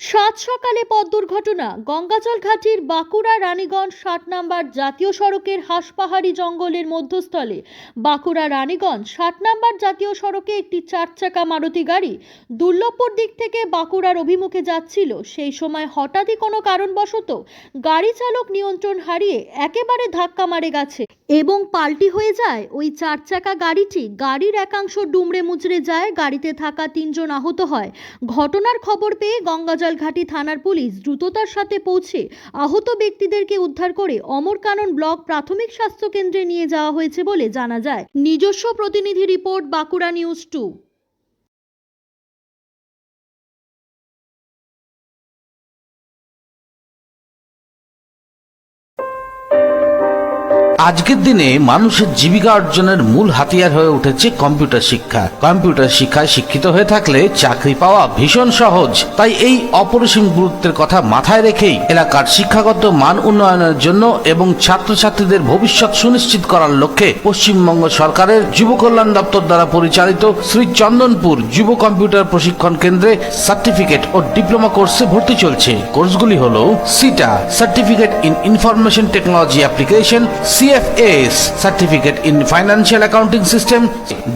সাত সকালে পথ দুর্ঘটনা, গঙ্গাজল ঘাটির বাঁকুড়া রানীগঞ্জ ষাট নম্বর জাতীয় সড়কের হাঁসপাহাড়ি জঙ্গলের মধ্যস্থলে। বাঁকুড়া রানীগঞ্জ ষাট নম্বর জাতীয় সড়কে একটি চার চাকা মারুতি গাড়ি দুর্লভপুর দিক থেকে বাঁকুড়ার অভিমুখে যাচ্ছিল। সেই সময় হঠাৎই কোনো কারণবশত গাড়ি চালক নিয়ন্ত্রণ হারিয়ে একেবারে ধাক্কা মারে গেছে এবং পাল্টি হয়ে যায়। ওই চার চাকা গাড়িটি গাড়ির একাংশ ডুমড়ে মুচড়ে যায়। গাড়িতে থাকা তিনজন আহত হয়। ঘটনার খবর পেয়ে গঙ্গাজল ঘাটি থানার পুলিশ দ্রুততার সাথে পৌঁছে আহত ব্যক্তিদেরকে উদ্ধার করে অমর কানন ব্লক প্রাথমিক স্বাস্থ্য কেন্দ্রে নিয়ে যাওয়া হয়েছে বলে জানা যায়। নিজস্ব প্রতিনিধি রিপোর্ট, বাঁকুড়া নিউজ টু। আজকের দিনে মানুষের জীবিকা অর্জনের মূল হাতিয়ার হয়ে উঠেছে কম্পিউটার শিক্ষা। কম্পিউটার শিক্ষায় শিক্ষিত হয়ে থাকলে চাকরি পাওয়া ভীষণ সহজ। তাই এই অপরিসীম গুরুত্বের কথা মাথায় রেখেই এলাকার শিক্ষাগত মান উন্নয়নের জন্য এবং ছাত্রছাত্রীদের ভবিষ্যৎ সুনিশ্চিত করার লক্ষ্যে পশ্চিমবঙ্গ সরকারের যুব কল্যাণ দপ্তর দ্বারা পরিচালিত শ্রী চন্দনপুর যুব কম্পিউটার প্রশিক্ষণ কেন্দ্রে সার্টিফিকেট ও ডিপ্লোমা কোর্সে ভর্তি চলছে। কোর্সগুলি হল CITA, certificate in information technology application CFS certificate in financial accounting system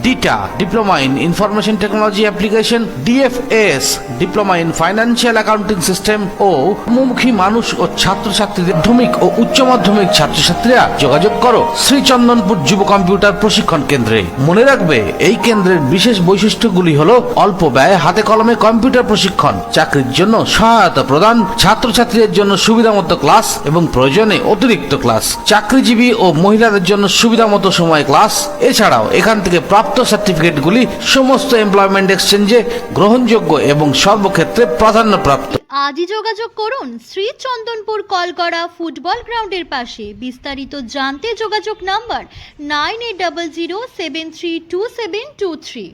DITA diploma in information technology application DFS diploma in financial accounting system ও মুখী মানুষ ও ছাত্রছাত্রীদের মাধ্যমিক ও উচ্চ মাধ্যমিক ছাত্রছাত্রীরা যোগাযোগ করো শ্রীচন্দনপুর যুব কম্পিউটার প্রশিক্ষণ কেন্দ্রে মনে রাখবে, এই কেন্দ্রের বিশেষ বৈশিষ্ট্যগুলি হলো অল্প ব্যয়ে হাতে কলমে কম্পিউটার প্রশিক্ষণ, চাকরির জন্য সহায়তা প্রদান, ছাত্রছাত্রীদের জন্য সুবিধামতো ক্লাস এবং প্রয়োজনে অতিরিক্ত ক্লাস। চাকরিজীবী ও মহিলাদের জন্য সুবিধা মতো সময় ক্লাস, এছাড়াও এখান থেকে প্রাপ্ত সার্টিফিকেটগুলি সমস্ত এমপ্লয়মেন্ট এক্সচেঞ্জে গ্রহণযোগ্য এবং সর্বক্ষেত্রে প্রাধান্যপ্রাপ্ত। আজই যোগাযোগ করুন শ্রী চন্দনপুর কলগড়া ফুটবল গ্রাউন্ডের পাশে। বিস্তারিত জানতে যোগাযোগ number nine eight double zero seven three two seven two three.